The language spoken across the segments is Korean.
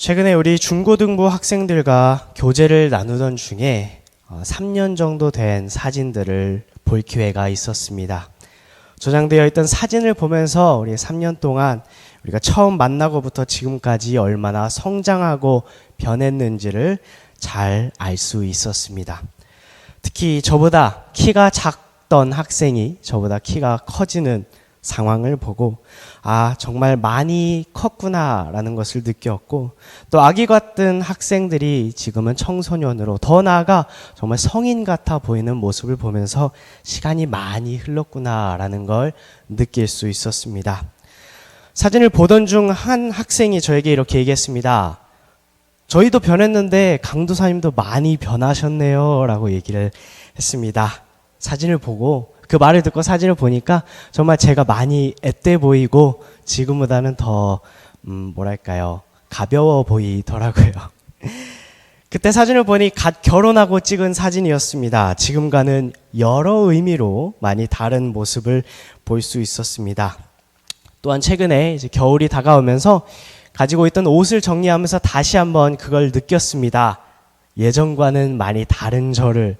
최근에 우리 중고등부 학생들과 교재를 나누던 중에 어, 3년 정도 된 사진들을 볼 기회가 있었습니다. 저장되어 있던 사진을 보면서 우리 3년 동안 우리가 처음 만나고부터 지금까지 얼마나 성장하고 변했는지를 잘 알 수 있었습니다. 특히 저보다 키가 작던 학생이 저보다 키가 커지는 상황을 보고 아 정말 많이 컸구나라는 것을 느꼈고 또 아기 같은 학생들이 지금은 청소년으로 더 나아가 정말 성인 같아 보이는 모습을 보면서 시간이 많이 흘렀구나라는 걸 느낄 수 있었습니다. 사진을 보던 중 한 학생이 저에게 이렇게 얘기했습니다. 저희도 변했는데 강도사님도 많이 변하셨네요. 라고 얘기를 했습니다. 사진을 보고 그 말을 듣고 사진을 보니까 정말 제가 많이 앳돼 보이고 지금보다는 더, 음, 뭐랄까요. 가벼워 보이더라고요. 그때 사진을 보니 갓 결혼하고 찍은 사진이었습니다. 지금과는 여러 의미로 많이 다른 모습을 볼 수 있었습니다. 또한 최근에 이제 겨울이 다가오면서 가지고 있던 옷을 정리하면서 다시 한번 그걸 느꼈습니다. 예전과는 많이 다른 저를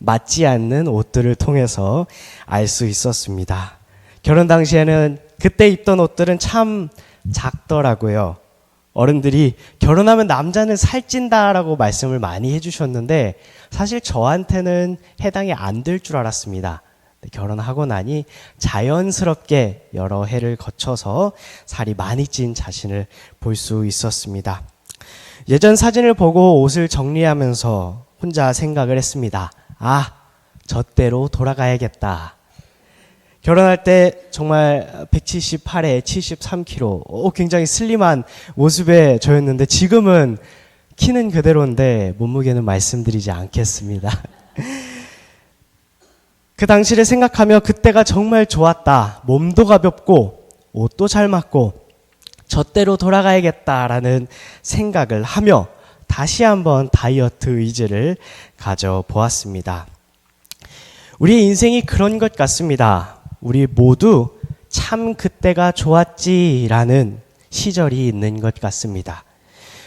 맞지 않는 옷들을 통해서 알 수 있었습니다. 결혼 당시에는 그때 입던 옷들은 참 작더라고요. 어른들이 결혼하면 남자는 살찐다라고 말씀을 많이 해주셨는데 사실 저한테는 해당이 안 될 줄 알았습니다. 결혼하고 나니 자연스럽게 여러 해를 거쳐서 살이 많이 찐 자신을 볼 수 있었습니다. 예전 사진을 보고 옷을 정리하면서 혼자 생각을 했습니다. 아, 저 때로 돌아가야겠다. 결혼할 때 정말 178에 73kg, 오, 굉장히 슬림한 모습의 저였는데 지금은 키는 그대로인데 몸무게는 말씀드리지 않겠습니다. 그 당시를 생각하며 그때가 정말 좋았다. 몸도 가볍고 옷도 잘 맞고 저 때로 돌아가야겠다라는 생각을 하며 다시 한번 다이어트 의지를 가져보았습니다. 우리의 인생이 그런 것 같습니다. 우리 모두 참 그때가 좋았지라는 시절이 있는 것 같습니다.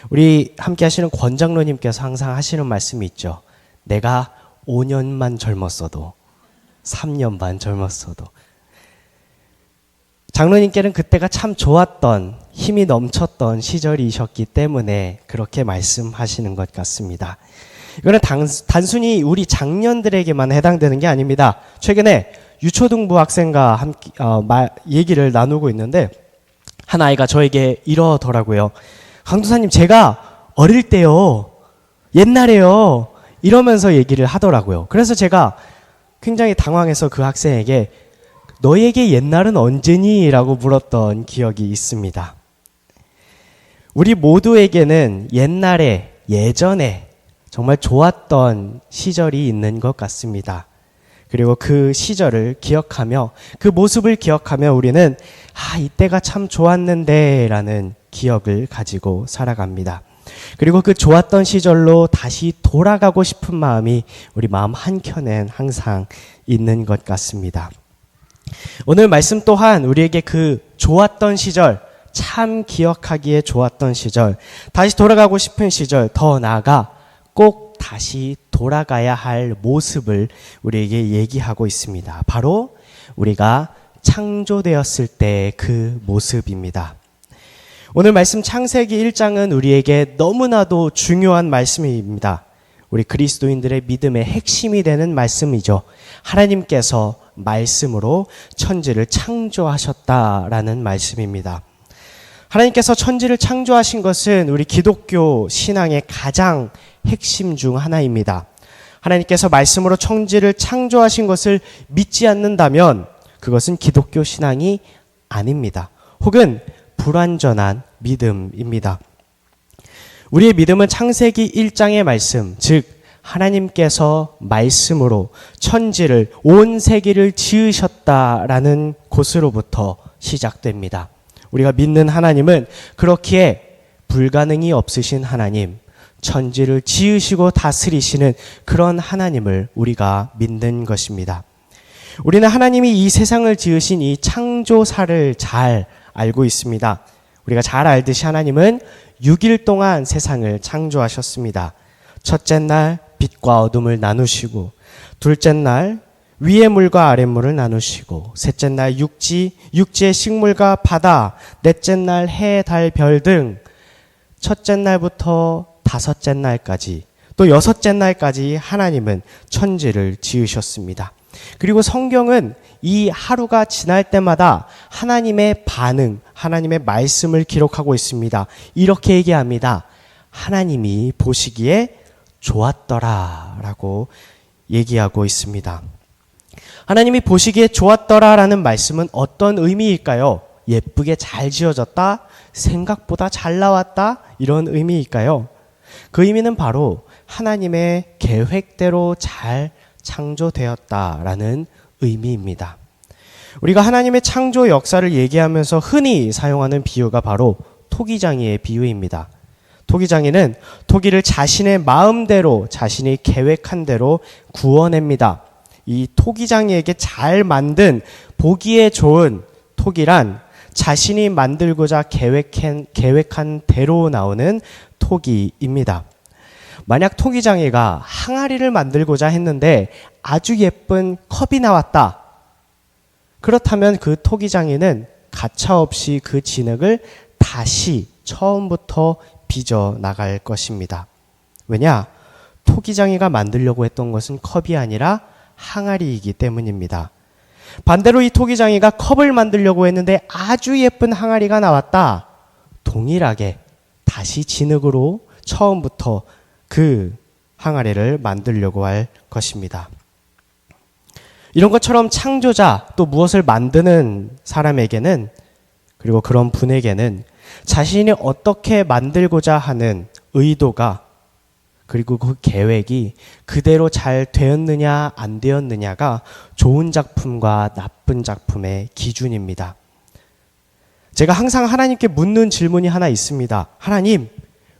우리 함께 하시는 권장로님께서 항상 하시는 말씀이 있죠. 내가 5년만 젊었어도 3년 반 젊었어도 장로님께는 그때가 참 좋았던 힘이 넘쳤던 시절이셨기 때문에 그렇게 말씀하시는 것 같습니다. 이거는 단, 단순히 우리 장년들에게만 해당되는 게 아닙니다. 최근에 유초등부 학생과 함께 어, 말, 얘기를 나누고 있는데 한 아이가 저에게 이러더라고요. 강도사님 제가 어릴 때요 옛날에요 이러면서 얘기를 하더라고요. 그래서 제가 굉장히 당황해서 그 학생에게 너에게 옛날은 언제니? 라고 물었던 기억이 있습니다. 우리 모두에게는 옛날에, 예전에 정말 좋았던 시절이 있는 것 같습니다. 그리고 그 시절을 기억하며 그 모습을 기억하며 우리는 아, 이때가 참 좋았는데 라는 기억을 가지고 살아갑니다. 그리고 그 좋았던 시절로 다시 돌아가고 싶은 마음이 우리 마음 한켠엔 항상 있는 것 같습니다. 오늘 말씀 또한 우리에게 그 좋았던 시절, 참 기억하기에 좋았던 시절, 다시 돌아가고 싶은 시절, 더 나아가 꼭 다시 돌아가야 할 모습을 우리에게 얘기하고 있습니다. 바로 우리가 창조되었을 때그 모습입니다. 오늘 말씀 창세기 1장은 우리에게 너무나도 중요한 말씀입니다. 우리 그리스도인들의 믿음의 핵심이 되는 말씀이죠. 하나님께서 말씀으로 천지를 창조하셨다라는 말씀입니다. 하나님께서 천지를 창조하신 것은 우리 기독교 신앙의 가장 핵심 중 하나입니다. 하나님께서 말씀으로 천지를 창조하신 것을 믿지 않는다면 그것은 기독교 신앙이 아닙니다. 혹은 불완전한 믿음입니다. 우리의 믿음은 창세기 1장의 말씀, 즉 하나님께서 말씀으로 천지를 온 세계를 지으셨다라는 곳으로부터 시작됩니다. 우리가 믿는 하나님은 그렇기에 불가능이 없으신 하나님, 천지를 지으시고 다스리시는 그런 하나님을 우리가 믿는 것입니다. 우리는 하나님이 이 세상을 지으신 이 창조사를 잘 알고 있습니다. 우리가 잘 알듯이 하나님은 6일 동안 세상을 창조하셨습니다. 첫째 날 빛과 어둠을 나누시고 둘째 날 위의 물과 아랫 물을 나누시고 셋째 날 육지 육지의 식물과 바다 넷째 날 해, 달, 별 등 첫째 날부터 다섯째 날까지 또 여섯째 날까지 하나님은 천지를 지으셨습니다. 그리고 성경은 이 하루가 지날 때마다 하나님의 반응, 하나님의 말씀을 기록하고 있습니다. 이렇게 얘기합니다. 하나님이 보시기에 좋았더라 라고 얘기하고 있습니다. 하나님이 보시기에 좋았더라라는 말씀은 어떤 의미일까요? 예쁘게 잘 지어졌다? 생각보다 잘 나왔다? 이런 의미일까요? 그 의미는 바로 하나님의 계획대로 잘 창조되었다라는 의미입니다. 우리가 하나님의 창조 역사를 얘기하면서 흔히 사용하는 비유가 바로 토기장이의 비유입니다. 토기장이는 토기를 자신의 마음대로 자신이 계획한 대로 구워냅니다. 이 토기장이에게 잘 만든 보기에 좋은 토기란 자신이 만들고자 계획한, 계획한 대로 나오는 토기입니다. 만약 토기장이가 항아리를 만들고자 했는데 아주 예쁜 컵이 나왔다. 그렇다면 그 토기장이는 가차없이 그 진흙을 다시 처음부터 빚어 나갈 것입니다. 왜냐? 토기장이가 만들려고 했던 것은 컵이 아니라 항아리이기 때문입니다. 반대로 이 토기장이가 컵을 만들려고 했는데 아주 예쁜 항아리가 나왔다. 동일하게 다시 진흙으로 처음부터 그 항아리를 만들려고 할 것입니다. 이런 것처럼 창조자 또 무엇을 만드는 사람에게는 그리고 그런 분에게는 자신이 어떻게 만들고자 하는 의도가 그리고 그 계획이 그대로 잘 되었느냐 안 되었느냐가 좋은 작품과 나쁜 작품의 기준입니다. 제가 항상 하나님께 묻는 질문이 하나 있습니다. 하나님,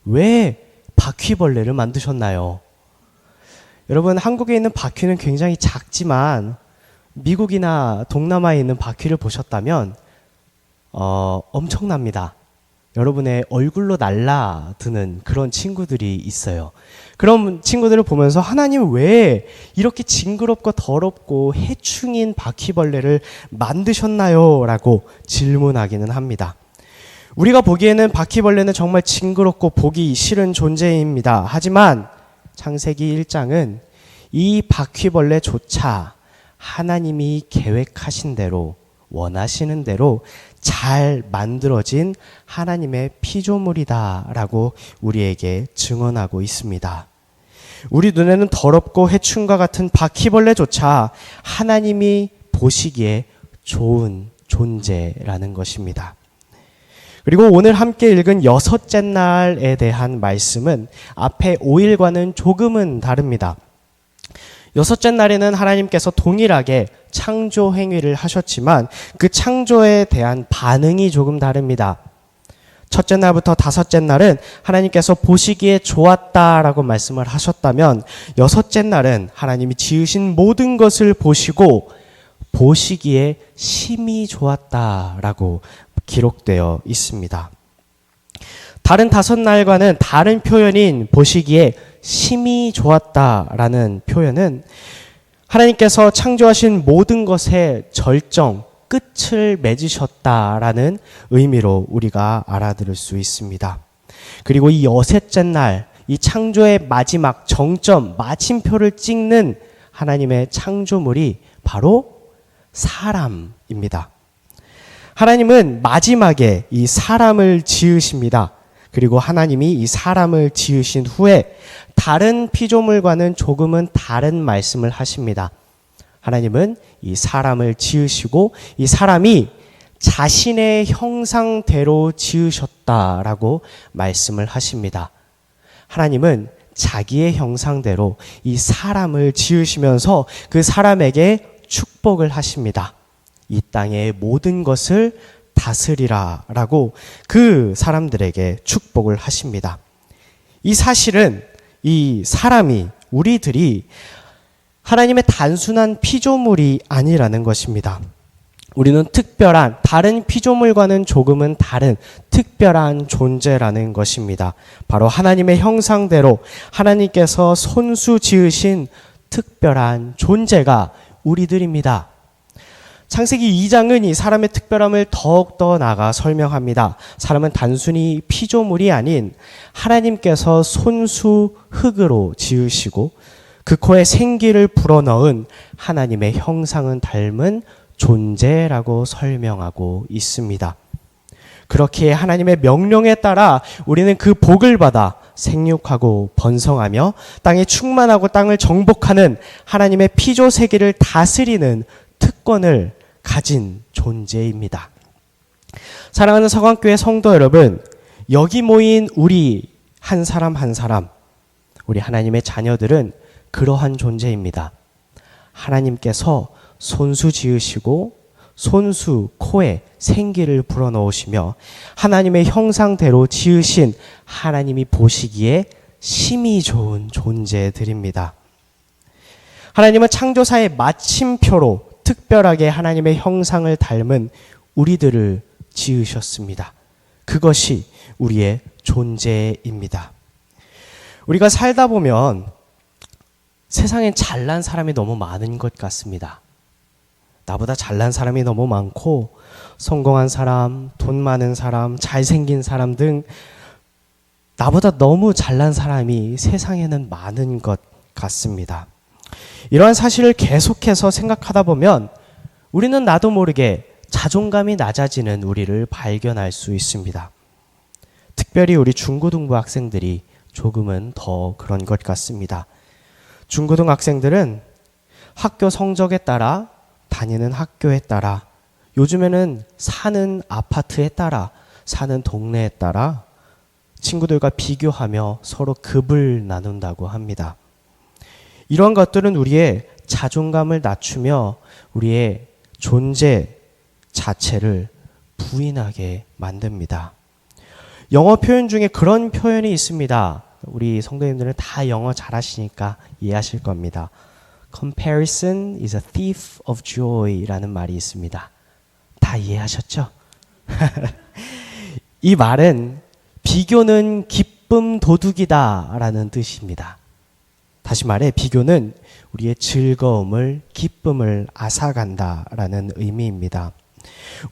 왜 바퀴벌레를 만드셨나요? 여러분, 한국에 있는 바퀴는 굉장히 작지만 미국이나 동남아에 있는 바퀴를 보셨다면 어, 엄청납니다. 여러분의 얼굴로 날라드는 그런 친구들이 있어요. 그런 친구들을 보면서 하나님 왜 이렇게 징그럽고 더럽고 해충인 바퀴벌레를 만드셨나요? 라고 질문하기는 합니다. 우리가 보기에는 바퀴벌레는 정말 징그럽고 보기 싫은 존재입니다. 하지만 창세기 1장은 이 바퀴벌레조차 하나님이 계획하신 대로 원하시는 대로 잘 만들어진 하나님의 피조물이다라고 우리에게 증언하고 있습니다. 우리 눈에는 더럽고 해충과 같은 바퀴벌레조차 하나님이 보시기에 좋은 존재라는 것입니다. 그리고 오늘 함께 읽은 여섯째 날에 대한 말씀은 앞에 5일과는 조금은 다릅니다. 여섯째 날에는 하나님께서 동일하게 창조 행위를 하셨지만 그 창조에 대한 반응이 조금 다릅니다. 첫째 날부터 다섯째 날은 하나님께서 보시기에 좋았다라고 말씀을 하셨다면 여섯째 날은 하나님이 지으신 모든 것을 보시고 보시기에 심히 좋았다라고 기록되어 있습니다. 다른 다섯 날과는 다른 표현인 보시기에 심히 좋았다라는 표현은 하나님께서 창조하신 모든 것의 절정, 끝을 맺으셨다라는 의미로 우리가 알아들을 수 있습니다. 그리고 이 여섯째 날, 이 창조의 마지막 정점, 마침표를 찍는 하나님의 창조물이 바로 사람입니다. 하나님은 마지막에 이 사람을 지으십니다. 그리고 하나님이 이 사람을 지으신 후에 다른 피조물과는 조금은 다른 말씀을 하십니다. 하나님은 이 사람을 지으시고 이 사람이 자신의 형상대로 지으셨다라고 말씀을 하십니다. 하나님은 자기의 형상대로 이 사람을 지으시면서 그 사람에게 축복을 하십니다. 이 땅의 모든 것을 다스리라 라고 그 사람들에게 축복을 하십니다. 이 사실은 이 사람이, 우리들이 하나님의 단순한 피조물이 아니라는 것입니다. 우리는 특별한 다른 피조물과는 조금은 다른 특별한 존재라는 것입니다. 바로 하나님의 형상대로 하나님께서 손수 지으신 특별한 존재가 우리들입니다. 창세기 2장은 이 사람의 특별함을 더욱더 나가 설명합니다. 사람은 단순히 피조물이 아닌 하나님께서 손수 흙으로 지으시고 그 코에 생기를 불어넣은 하나님의 형상은 닮은 존재라고 설명하고 있습니다. 그렇게 하나님의 명령에 따라 우리는 그 복을 받아 생육하고 번성하며 땅에 충만하고 땅을 정복하는 하나님의 피조 세계를 다스리는 특권을 가진 존재입니다. 사랑하는 서강교회 성도 여러분, 여기 모인 우리 한 사람 한 사람, 우리 하나님의 자녀들은 그러한 존재입니다. 하나님께서 손수 지으시고 손수 코에 생기를 불어넣으시며 하나님의 형상대로 지으신 하나님이 보시기에 심히 좋은 존재들입니다. 하나님은 창조사의 마침표로 특별하게 하나님의 형상을 닮은 우리들을 지으셨습니다. 그것이 우리의 존재입니다. 우리가 살다 보면 세상엔 잘난 사람이 너무 많은 것 같습니다. 나보다 잘난 사람이 너무 많고 성공한 사람, 돈 많은 사람, 잘생긴 사람 등 나보다 너무 잘난 사람이 세상에는 많은 것 같습니다. 이러한 사실을 계속해서 생각하다 보면 우리는 나도 모르게 자존감이 낮아지는 우리를 발견할 수 있습니다. 특별히 우리 중고등부 학생들이 조금은 더 그런 것 같습니다. 중고등 학생들은 학교 성적에 따라 다니는 학교에 따라 요즘에는 사는 아파트에 따라 사는 동네에 따라 친구들과 비교하며 서로 급을 나눈다고 합니다. 이런 것들은 우리의 자존감을 낮추며 우리의 존재 자체를 부인하게 만듭니다. 영어 표현 중에 그런 표현이 있습니다. 우리 성도님들은 다 영어 잘하시니까 이해하실 겁니다. Comparison is a thief of joy라는 말이 있습니다. 다 이해하셨죠? 이 말은 비교는 기쁨 도둑이다 라는 뜻입니다. 다시 말해 비교는 우리의 즐거움을 기쁨을 앗아간다라는 의미입니다.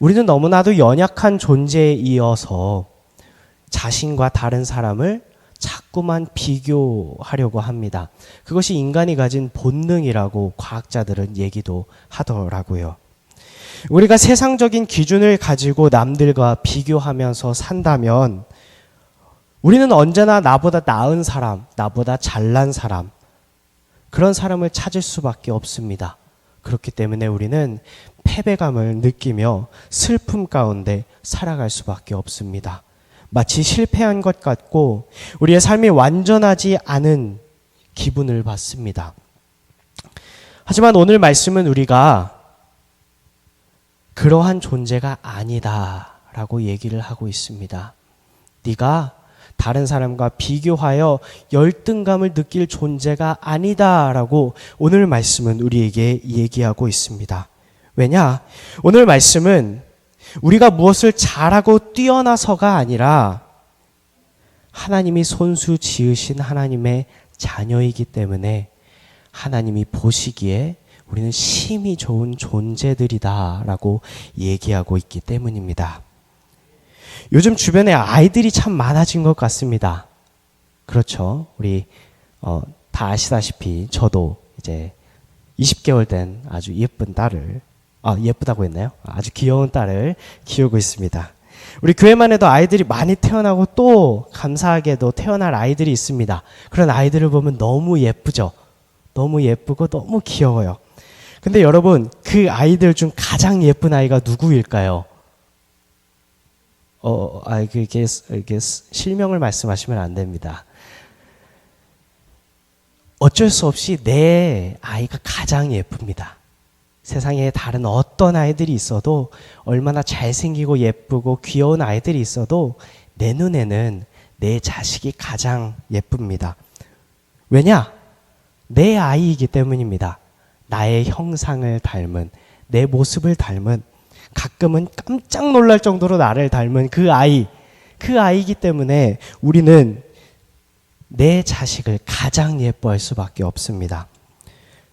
우리는 너무나도 연약한 존재에 이어서 자신과 다른 사람을 자꾸만 비교하려고 합니다. 그것이 인간이 가진 본능이라고 과학자들은 얘기도 하더라고요. 우리가 세상적인 기준을 가지고 남들과 비교하면서 산다면 우리는 언제나 나보다 나은 사람, 나보다 잘난 사람, 그런 사람을 찾을 수밖에 없습니다. 그렇기 때문에 우리는 패배감을 느끼며 슬픔 가운데 살아갈 수밖에 없습니다. 마치 실패한 것 같고 우리의 삶이 완전하지 않은 기분을 받습니다. 하지만 오늘 말씀은 우리가 그러한 존재가 아니다라고 얘기를 하고 있습니다. 네가 다른 사람과 비교하여 열등감을 느낄 존재가 아니다라고 오늘 말씀은 우리에게 얘기하고 있습니다. 왜냐? 오늘 말씀은 우리가 무엇을 잘하고 뛰어나서가 아니라 하나님이 손수 지으신 하나님의 자녀이기 때문에 하나님이 보시기에 우리는 심히 좋은 존재들이다라고 얘기하고 있기 때문입니다. 요즘 주변에 아이들이 참 많아진 것 같습니다. 그렇죠. 우리 어, 다 아시다시피 저도 이제 20개월 된 아주 예쁜 딸을 아, 예쁘다고 했나요? 아주 귀여운 딸을 키우고 있습니다. 우리 교회만 해도 아이들이 많이 태어나고 또 감사하게도 태어날 아이들이 있습니다. 그런 아이들을 보면 너무 예쁘죠? 너무 예쁘고 너무 귀여워요. 근데 여러분, 그 아이들 중 가장 예쁜 아이가 누구일까요? 어, 아, 이게, 이게 실명을 말씀하시면 안 됩니다. 어쩔 수 없이 내 아이가 가장 예쁩니다. 세상에 다른 어떤 아이들이 있어도 얼마나 잘생기고 예쁘고 귀여운 아이들이 있어도 내 눈에는 내 자식이 가장 예쁩니다. 왜냐? 내 아이이기 때문입니다. 나의 형상을 닮은, 내 모습을 닮은 가끔은 깜짝 놀랄 정도로 나를 닮은 그 아이, 그 아이기 때문에 우리는 내 자식을 가장 예뻐할 수밖에 없습니다.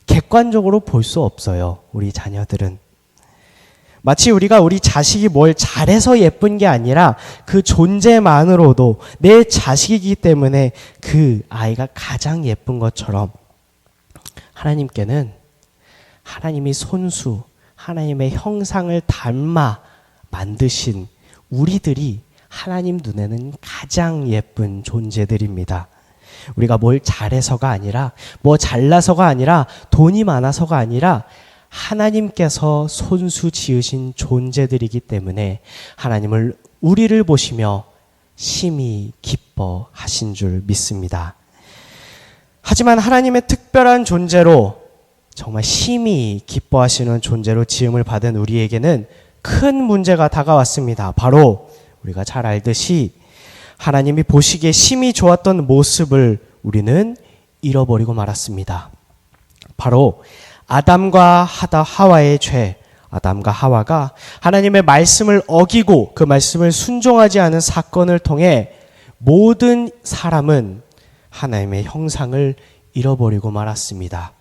객관적으로 볼 수 없어요. 우리 자녀들은. 마치 우리가 우리 자식이 뭘 잘해서 예쁜 게 아니라 그 존재만으로도 내 자식이기 때문에 그 아이가 가장 예쁜 것처럼 하나님께는 하나님이 손수, 하나님의 형상을 닮아 만드신 우리들이 하나님 눈에는 가장 예쁜 존재들입니다. 우리가 뭘 잘해서가 아니라, 뭐 잘나서가 아니라, 돈이 많아서가 아니라, 하나님께서 손수 지으신 존재들이기 때문에 하나님을 우리를 보시며 심히 기뻐하신 줄 믿습니다. 하지만 하나님의 특별한 존재로 정말 심히 기뻐하시는 존재로 지음을 받은 우리에게는 큰 문제가 다가왔습니다. 바로 우리가 잘 알듯이 하나님이 보시기에 심히 좋았던 모습을 우리는 잃어버리고 말았습니다. 바로 아담과 하와의 죄, 아담과 하와가 하나님의 말씀을 어기고 그 말씀을 순종하지 않은 사건을 통해 모든 사람은 하나님의 형상을 잃어버리고 말았습니다.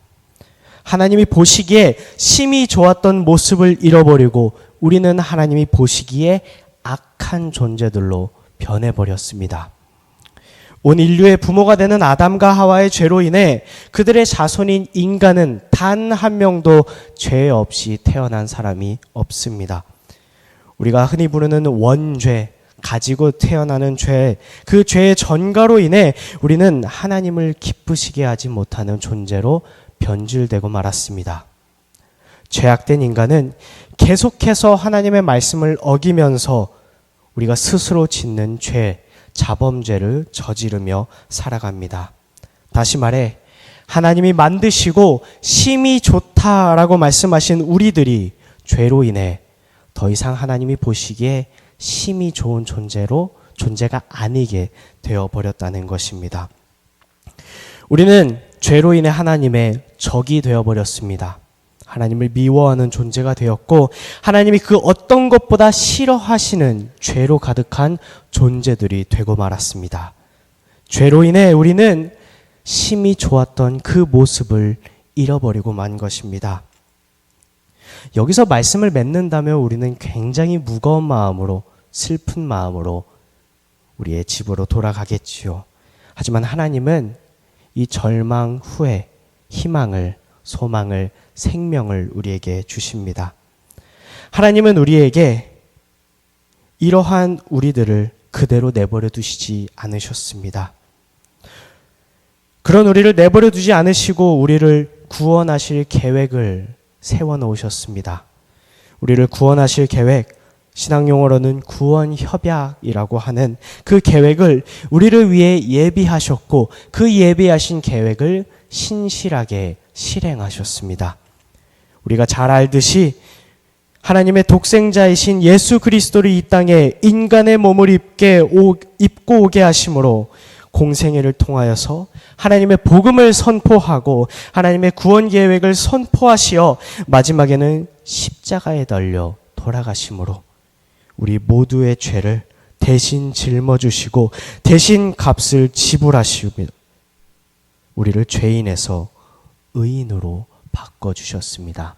하나님이 보시기에 심히 좋았던 모습을 잃어버리고 우리는 하나님이 보시기에 악한 존재들로 변해버렸습니다. 온 인류의 부모가 되는 아담과 하와의 죄로 인해 그들의 자손인 인간은 단 한 명도 죄 없이 태어난 사람이 없습니다. 우리가 흔히 부르는 원죄, 가지고 태어나는 죄, 그 죄의 전가로 인해 우리는 하나님을 기쁘시게 하지 못하는 존재로 변질되고 말았습니다. 죄악된 인간은 계속해서 하나님의 말씀을 어기면서 우리가 스스로 짓는 죄, 자범죄를 저지르며 살아갑니다. 다시 말해, 하나님이 만드시고 심히 좋다라고 말씀하신 우리들이 죄로 인해 더 이상 하나님이 보시기에 심히 좋은 존재로 존재가 아니게 되어 버렸다는 것입니다. 우리는 죄로 인해 하나님의 적이 되어 버렸습니다. 하나님을 미워하는 존재가 되었고 하나님이 그 어떤 것보다 싫어하시는 죄로 가득한 존재들이 되고 말았습니다. 죄로 인해 우리는 심히 좋았던 그 모습을 잃어버리고 만 것입니다. 여기서 말씀을 맺는다면 우리는 굉장히 무거운 마음으로 슬픈 마음으로 우리의 집으로 돌아가겠지요. 하지만 하나님은 이 절망 후에 희망을, 소망을, 생명을 우리에게 주십니다. 하나님은 우리에게 이러한 우리들을 그대로 내버려 두시지 않으셨습니다. 그런 우리를 내버려 두지 않으시고 우리를 구원하실 계획을 세워 놓으셨습니다. 우리를 구원하실 계획, 신앙 용어로는 구원 협약이라고 하는 그 계획을 우리를 위해 예비하셨고 그 예비하신 계획을 신실하게 실행하셨습니다. 우리가 잘 알듯이 하나님의 독생자이신 예수 그리스도를 이 땅에 인간의 몸을 입게 오, 입고 오게 하심으로 공생애를 통하여서 하나님의 복음을 선포하고 하나님의 구원 계획을 선포하시어 마지막에는 십자가에 달려 돌아가심으로 우리 모두의 죄를 대신 짊어주시고 대신 값을 지불하시며 우리를 죄인에서 의인으로 바꿔주셨습니다.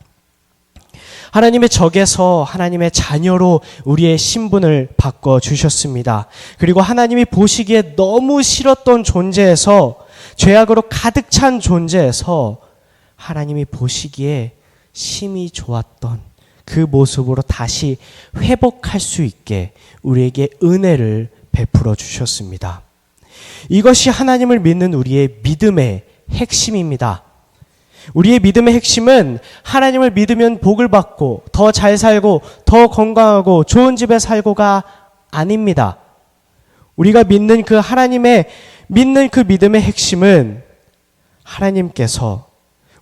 하나님의 적에서 하나님의 자녀로 우리의 신분을 바꿔주셨습니다. 그리고 하나님이 보시기에 너무 싫었던 존재에서 죄악으로 가득 찬 존재에서 하나님이 보시기에 심히 좋았던 그 모습으로 다시 회복할 수 있게 우리에게 은혜를 베풀어 주셨습니다. 이것이 하나님을 믿는 우리의 믿음의 핵심입니다. 우리의 믿음의 핵심은 하나님을 믿으면 복을 받고 더 잘 살고 더 건강하고 좋은 집에 살고가 아닙니다. 우리가 믿는 그 하나님의 믿는 그 믿음의 핵심은 하나님께서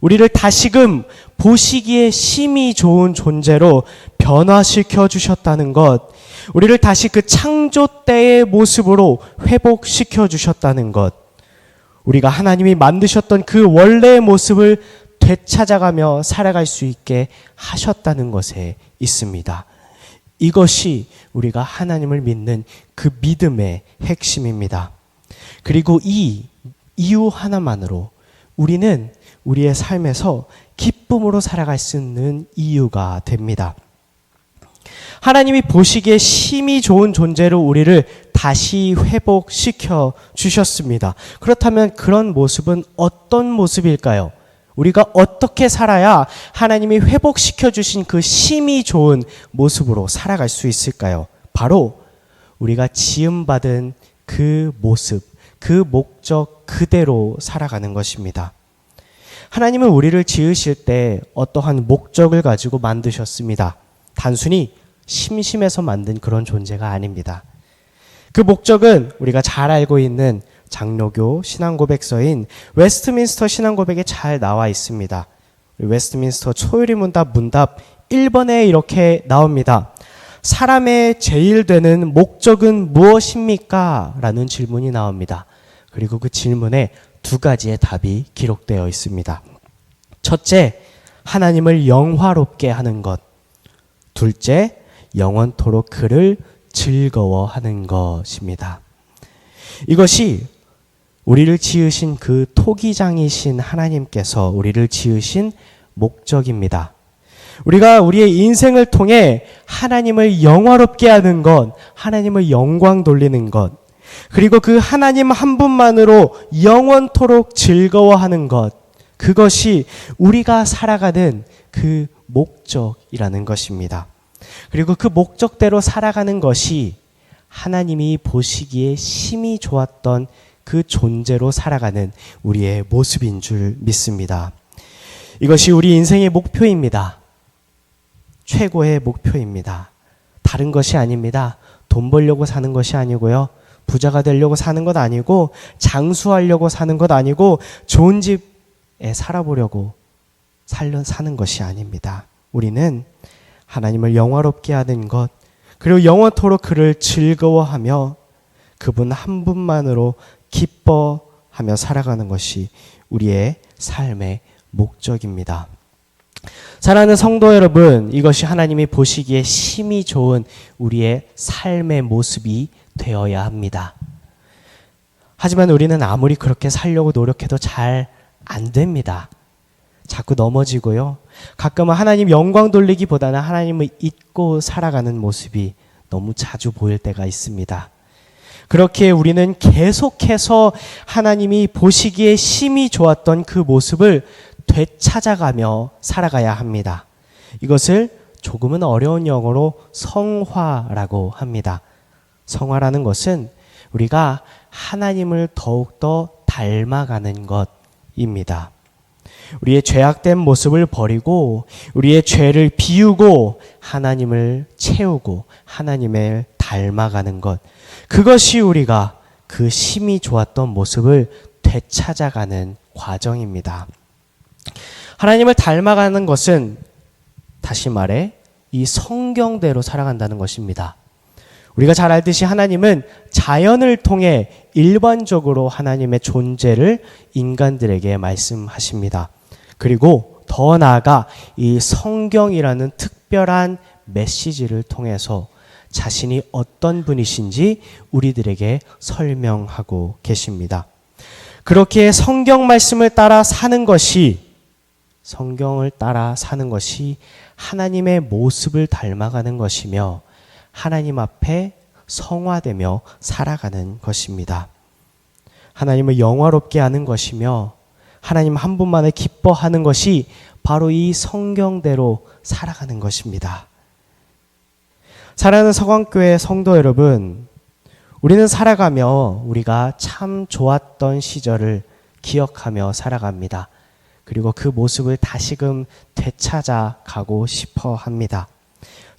우리를 다시금 보시기에 심히 좋은 존재로 변화시켜 주셨다는 것, 우리를 다시 그 창조 때의 모습으로 회복시켜 주셨다는 것, 우리가 하나님이 만드셨던 그 원래의 모습을 되찾아가며 살아갈 수 있게 하셨다는 것에 있습니다. 이것이 우리가 하나님을 믿는 그 믿음의 핵심입니다. 그리고 이 이유 하나만으로 우리는 우리의 삶에서 기쁨으로 살아갈 수 있는 이유가 됩니다. 하나님이 보시기에 심히 좋은 존재로 우리를 다시 회복시켜 주셨습니다. 그렇다면 그런 모습은 어떤 모습일까요? 우리가 어떻게 살아야 하나님이 회복시켜 주신 그 심히 좋은 모습으로 살아갈 수 있을까요? 바로 우리가 지음받은 그 모습, 그 목적 그대로 살아가는 것입니다. 하나님은 우리를 지으실 때 어떠한 목적을 가지고 만드셨습니다. 단순히 심심해서 만든 그런 존재가 아닙니다. 그 목적은 우리가 잘 알고 있는 장로교 신앙고백서인 웨스트민스터 신앙고백에 잘 나와 있습니다. 웨스트민스터 초유리 문답 문답 1번에 이렇게 나옵니다. 사람의 제일 되는 목적은 무엇입니까? 라는 질문이 나옵니다. 그리고 그 질문에 두 가지의 답이 기록되어 있습니다. 첫째, 하나님을 영화롭게 하는 것. 둘째, 영원토록 그를 즐거워하는 것입니다. 이것이 우리를 지으신 그 토기장이신 하나님께서 우리를 지으신 목적입니다. 우리가 우리의 인생을 통해 하나님을 영화롭게 하는 것, 하나님을 영광 돌리는 것, 그리고 그 하나님 한 분만으로 영원토록 즐거워하는 것, 그것이 우리가 살아가는 그 목적이라는 것입니다. 그리고 그 목적대로 살아가는 것이 하나님이 보시기에 심히 좋았던 그 존재로 살아가는 우리의 모습인 줄 믿습니다. 이것이 우리 인생의 목표입니다. 최고의 목표입니다. 다른 것이 아닙니다. 돈 벌려고 사는 것이 아니고요. 부자가 되려고 사는 것 아니고 장수하려고 사는 것 아니고 좋은 집에 살아보려고 살려 사는 것이 아닙니다. 우리는 하나님을 영화롭게 하는 것 그리고 영원토록 그를 즐거워하며 그분 한 분만으로 기뻐하며 살아가는 것이 우리의 삶의 목적입니다. 사랑하는 성도 여러분, 이것이 하나님이 보시기에 심히 좋은 우리의 삶의 모습이 되어야 합니다. 하지만 우리는 아무리 그렇게 살려고 노력해도 잘 안 됩니다. 자꾸 넘어지고요. 가끔은 하나님 영광 돌리기보다는 하나님을 잊고 살아가는 모습이 너무 자주 보일 때가 있습니다. 그렇게 우리는 계속해서 하나님이 보시기에 심히 좋았던 그 모습을 되찾아가며 살아가야 합니다. 이것을 조금은 어려운 영어로 성화라고 합니다. 성화라는 것은 우리가 하나님을 더욱더 닮아가는 것입니다. 우리의 죄악된 모습을 버리고 우리의 죄를 비우고 하나님을 채우고 하나님을 닮아가는 것. 그것이 우리가 그 심히 좋았던 모습을 되찾아가는 과정입니다. 하나님을 닮아가는 것은 다시 말해 이 성경대로 살아간다는 것입니다. 우리가 잘 알듯이 하나님은 자연을 통해 일반적으로 하나님의 존재를 인간들에게 말씀하십니다. 그리고 더 나아가 이 성경이라는 특별한 메시지를 통해서 자신이 어떤 분이신지 우리들에게 설명하고 계십니다. 그렇게 성경 말씀을 따라 사는 것이 성경을 따라 사는 것이 하나님의 모습을 닮아가는 것이며 하나님 앞에 성화되며 살아가는 것입니다. 하나님을 영화롭게 하는 것이며 하나님 한 분만을 기뻐하는 것이 바로 이 성경대로 살아가는 것입니다. 사랑하는 서광교회 성도 여러분, 우리는 살아가며 우리가 참 좋았던 시절을 기억하며 살아갑니다. 그리고 그 모습을 다시금 되찾아 가고 싶어 합니다.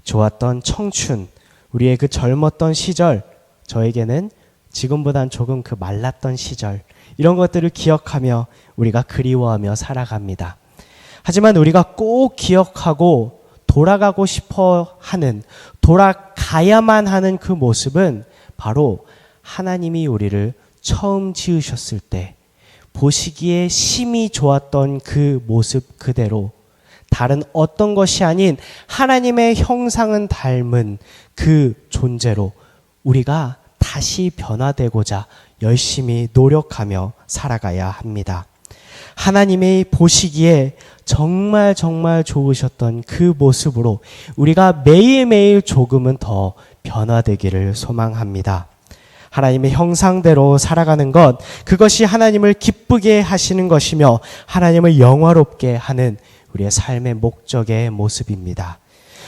좋았던 청춘, 우리의 그 젊었던 시절, 저에게는 지금보단 조금 그 말랐던 시절, 이런 것들을 기억하며 우리가 그리워하며 살아갑니다. 하지만 우리가 꼭 기억하고 돌아가고 싶어 하는, 돌아가야만 하는 그 모습은 바로 하나님이 우리를 처음 지으셨을 때 보시기에 심히 좋았던 그 모습 그대로 다른 어떤 것이 아닌 하나님의 형상은 닮은 그 존재로 우리가 다시 변화되고자 열심히 노력하며 살아가야 합니다. 하나님의 보시기에 정말 정말 좋으셨던 그 모습으로 우리가 매일매일 조금은 더 변화되기를 소망합니다. 하나님의 형상대로 살아가는 것, 그것이 하나님을 기쁘게 하시는 것이며 하나님을 영화롭게 하는 우리의 삶의 목적의 모습입니다.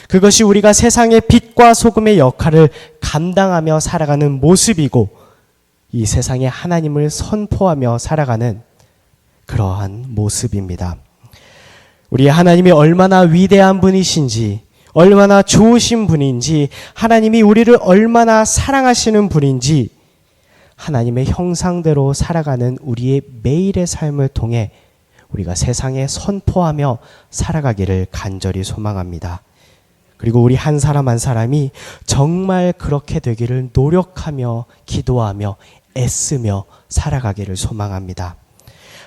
그것이 우리가 세상의 빛과 소금의 역할을 감당하며 살아가는 모습이고 이 세상에 하나님을 선포하며 살아가는 그러한 모습입니다. 우리 하나님이 얼마나 위대한 분이신지, 얼마나 좋으신 분인지, 하나님이 우리를 얼마나 사랑하시는 분인지, 하나님의 형상대로 살아가는 우리의 매일의 삶을 통해 우리가 세상에 선포하며 살아가기를 간절히 소망합니다. 그리고 우리 한 사람 한 사람이 정말 그렇게 되기를 노력하며 기도하며 애쓰며 살아가기를 소망합니다.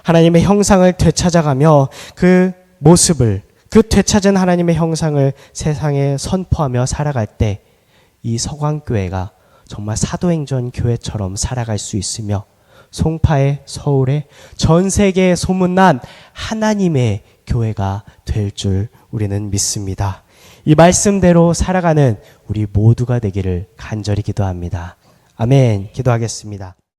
하나님의 형상을 되찾아가며 그 모습을 그 되찾은 하나님의 형상을 세상에 선포하며 살아갈 때 이 서광교회가 정말 사도행전 교회처럼 살아갈 수 있으며 송파의 서울의 전 세계에 소문난 하나님의 교회가 될 줄 우리는 믿습니다. 이 말씀대로 살아가는 우리 모두가 되기를 간절히 기도합니다. 아멘. 기도하겠습니다.